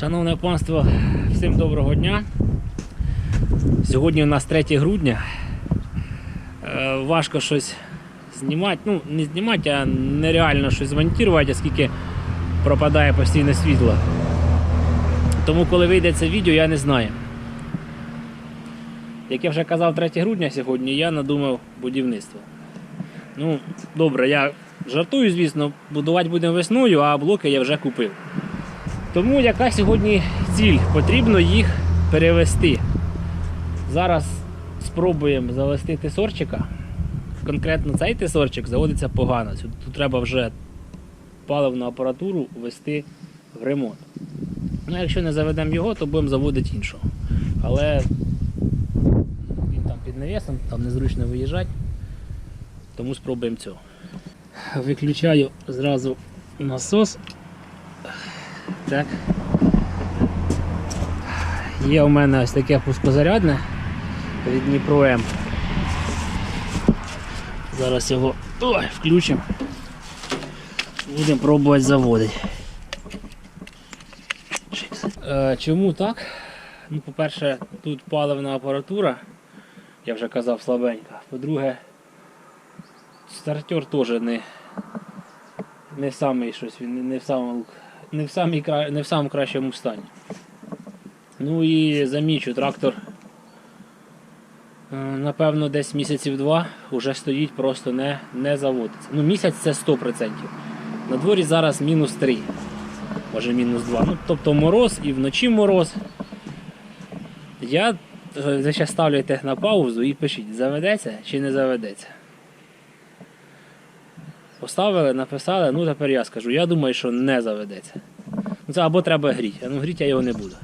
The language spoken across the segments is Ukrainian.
Шановне панство, всім доброго дня. Сьогодні у нас 3 грудня. Е, Важко щось знімати. Ну, не знімати, а нереально щось змонтувати, оскільки пропадає постійне світло. Тому коли вийде це відео, я не знаю. Як я вже казав 3 грудня сьогодні, я надумав будівництво. Ну, добре, я жартую, звісно, будувати будемо весною, а блоки я вже купив. Тому яка сьогодні ціль? Потрібно їх перевести. Зараз спробуємо завести тесорчика. Конкретно цей тесорчик заводиться погано. Тут треба вже паливну апаратуру ввести в ремонт. Ну, якщо не заведемо його, то будемо заводити іншого. Але він там під навісом, там незручно виїжджати. Тому спробуємо цього. Виключаю зразу насос. Так. Є у мене ось таке пускозарядне від Дніпро М. Зараз його ой, включимо. Будемо пробувати заводити. Е, чому так? Ну, по-перше, тут паливна апаратура, я вже казав, слабенька. По-друге, стартер теж не, не самий щось, він не- в самому, не в самій, не в самому кращому стані. Ну і замічу, трактор, е, напевно, десь місяців два вже стоїть, просто не, не заводиться. Ну, місяць це 100%. На дворі зараз мінус 3, може мінус 2. Ну, тобто мороз і вночі мороз. Я е, зараз ставляйте на паузу і пишіть, заведеться чи не заведеться. Поставили, написали, ну тепер я скажу. Я думаю, що не заведеться. Ну це або треба гріти, а ну гріти я його не буду.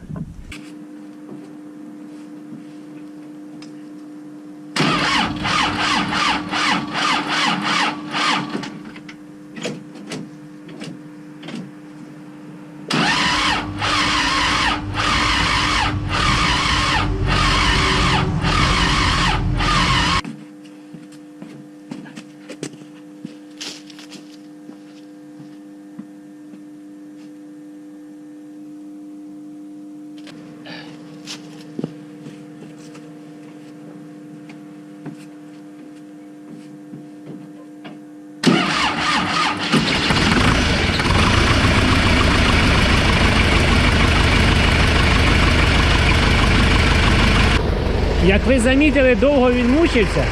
Як ви замітили, довго він мучився.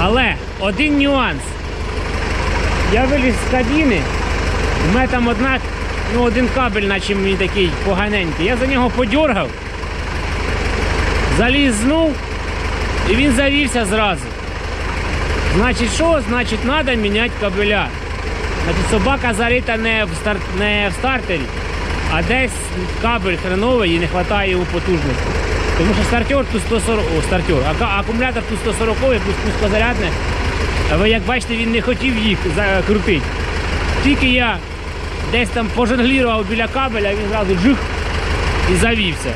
Але один нюанс. Я виліз з кабіни, у мене там одна, ну, один кабель, наче мені такий поганенький. Я за нього подергав, заліз знов і він завівся зразу. Значить, що? Значить, треба міняти кабеля. Значить, собака зарита не в, стар... не в стартері, а десь кабель хреновий і не вистачає його потужності. Тому що стартер тут 140, о, стартер, акумулятор тут 140 плюс пускозарядне. Ви як бачите, він не хотів їх закрутити. Тільки я десь там пожонглірував біля кабеля, він зразу джих і завівся.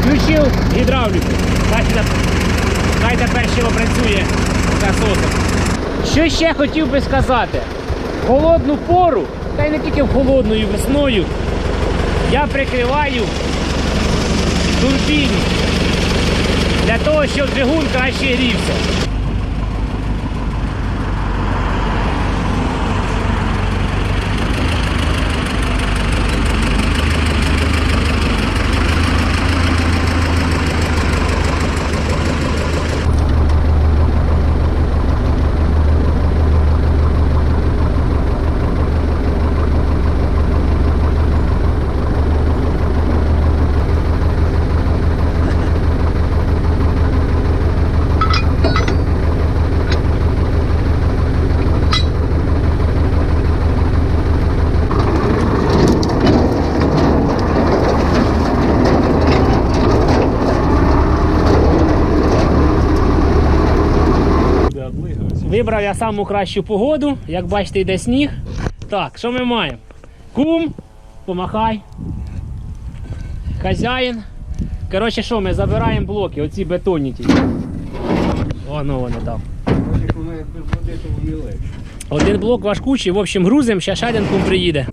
Включив гідравліку. Бачите, хай тепер ще працює насосом. Що ще хотів би сказати? Холодну пору, та й не тільки і весною, я прикриваю турбіну для того, щоб двигун краще грівся. Вибрав я саму кращу погоду. Як бачите, йде сніг. Так, що ми маємо? Кум, помахай. Хазяїн. Коротше, що, ми забираємо блоки, оці бетонні ті. Воно вони там. Воно легше. Один блок важкучий, в общем, грузим, ще ще один кум приїде.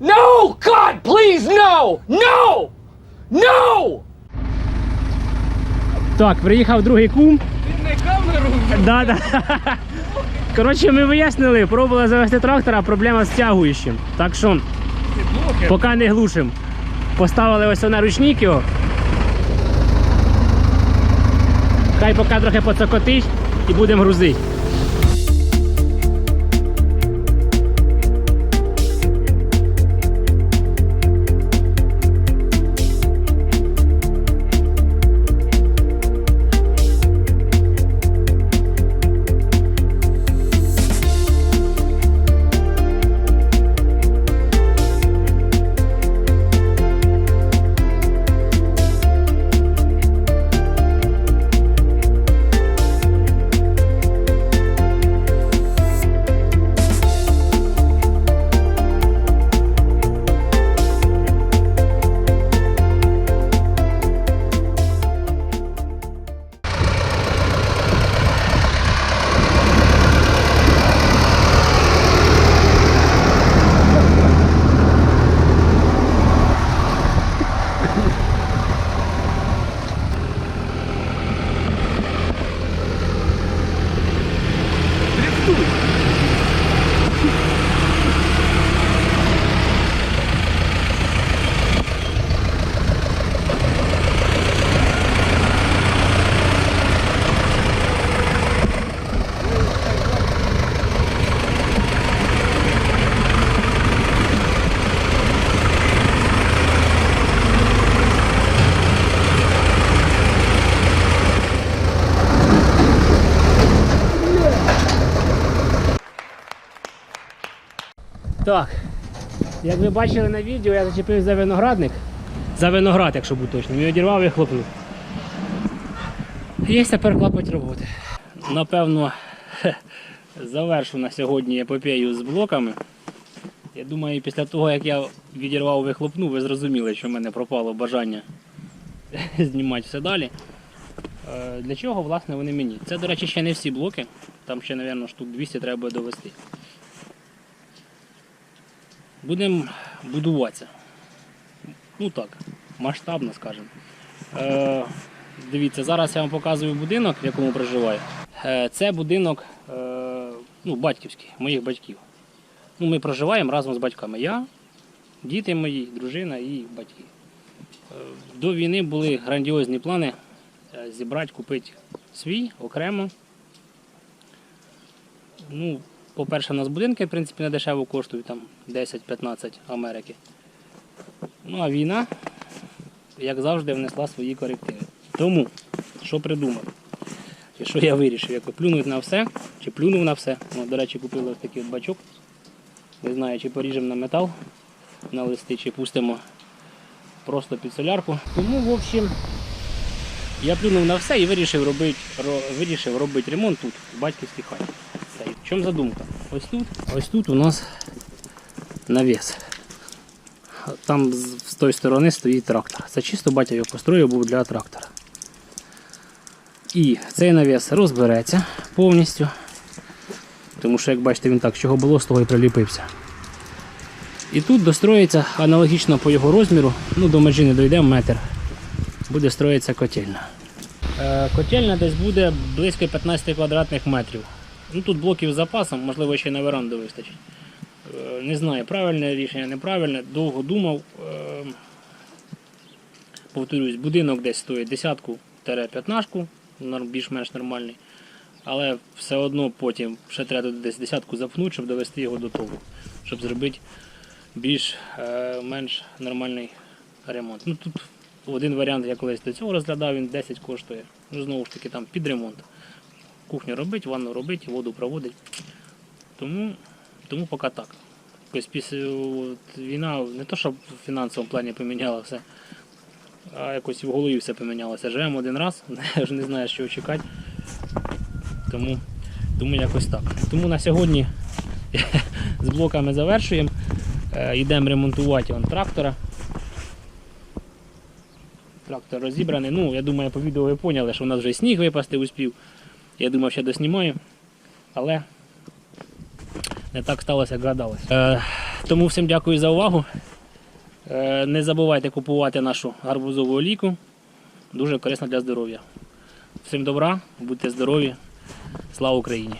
No, God, please, no! No! No! Так, приїхав другий кум. Ти не камеру Да, да. Коротше, ми вияснили, пробували завести трактора, проблема з тягуючим. Так що, поки не глушим. Поставили ось на ручник його. Хай поки трохи поцокотить і будемо грузити. Так, як ви бачили на відео, я зачепив за виноградник. За виноград, якщо бути точним. І одірвав і хлопнув. Є тепер клапоть роботи. Напевно, завершу на сьогодні епопею з блоками. Я думаю, після того, як я відірвав вихлопну, ви зрозуміли, що в мене пропало бажання знімати все далі. Е, Для чого, власне, вони мені? Це, до речі, ще не всі блоки. Там ще, мабуть, штук 200 треба довести. Будемо будуватися. Ну так, масштабно, скажімо. Е, дивіться, зараз я вам показую будинок, в якому проживаю. Е, це будинок е, ну, батьківський, моїх батьків. Ну, ми проживаємо разом з батьками. Я, діти мої, дружина і батьки. Е, до війни були грандіозні плани е, зібрати, купити свій окремо. Ну, по-перше, у нас будинки, в принципі, не дешево коштують там 10-15 Америки. Ну а війна, як завжди, внесла свої корективи. Тому, що придумав? І що я вирішив, як плюнуть на все, чи плюнув на все. Ну, до речі, купили ось такий бачок. Не знаю, чи поріжемо на метал, на листи, чи пустимо просто під солярку. Тому, в общем, я плюнув на все і вирішив робити, ро- вирішив робити ремонт тут, в батьківській хаті. В чому задумка? Ось тут, ось тут у нас навіс. Там з, тої сторони стоїть трактор. Це чисто батя його построїв був для трактора. І цей навіс розбереться повністю. Тому що, як бачите, він так, чого було, з того і приліпився. І тут достроїться аналогічно по його розміру, ну до межі не дойде метр. Буде строїться котельня. Е, Котельня десь буде близько 15 квадратних метрів. Ну тут блоків з запасом, можливо, ще й на веранду вистачить. Е, Не знаю, правильне рішення, неправильне. Довго думав. Е, повторюсь, будинок десь стоїть десятку п'ятнашку, більш-менш нормальний. Але все одно потім ще треба десь десятку запнути, щоб довести його до того, щоб зробити більш-менш нормальний ремонт. Ну тут один варіант я колись до цього розглядав, він 10 коштує. Ну, знову ж таки, там під ремонт. Кухню робить, ванну робить, воду проводить. Тому, тому поки так. Тобто після от, війна не то, щоб в фінансовому плані поміняла все, а якось в голові все помінялося. Живемо один раз, вже не знаю, що чекати. Тому, тому якось так. Тому на сьогодні з блоками завершуємо. Е, Йдемо ремонтувати вон, трактора. Трактор розібраний. Ну, я думаю, по відео ви поняли, що у нас вже сніг випасти успів. Я думав, ще доснімаю. Але не так сталося, як гадалось. Е, тому всім дякую за увагу. Е, не забувайте купувати нашу гарбузову олійку. Дуже корисна для здоров'я. Всім добра, будьте здорові. Слава Україні!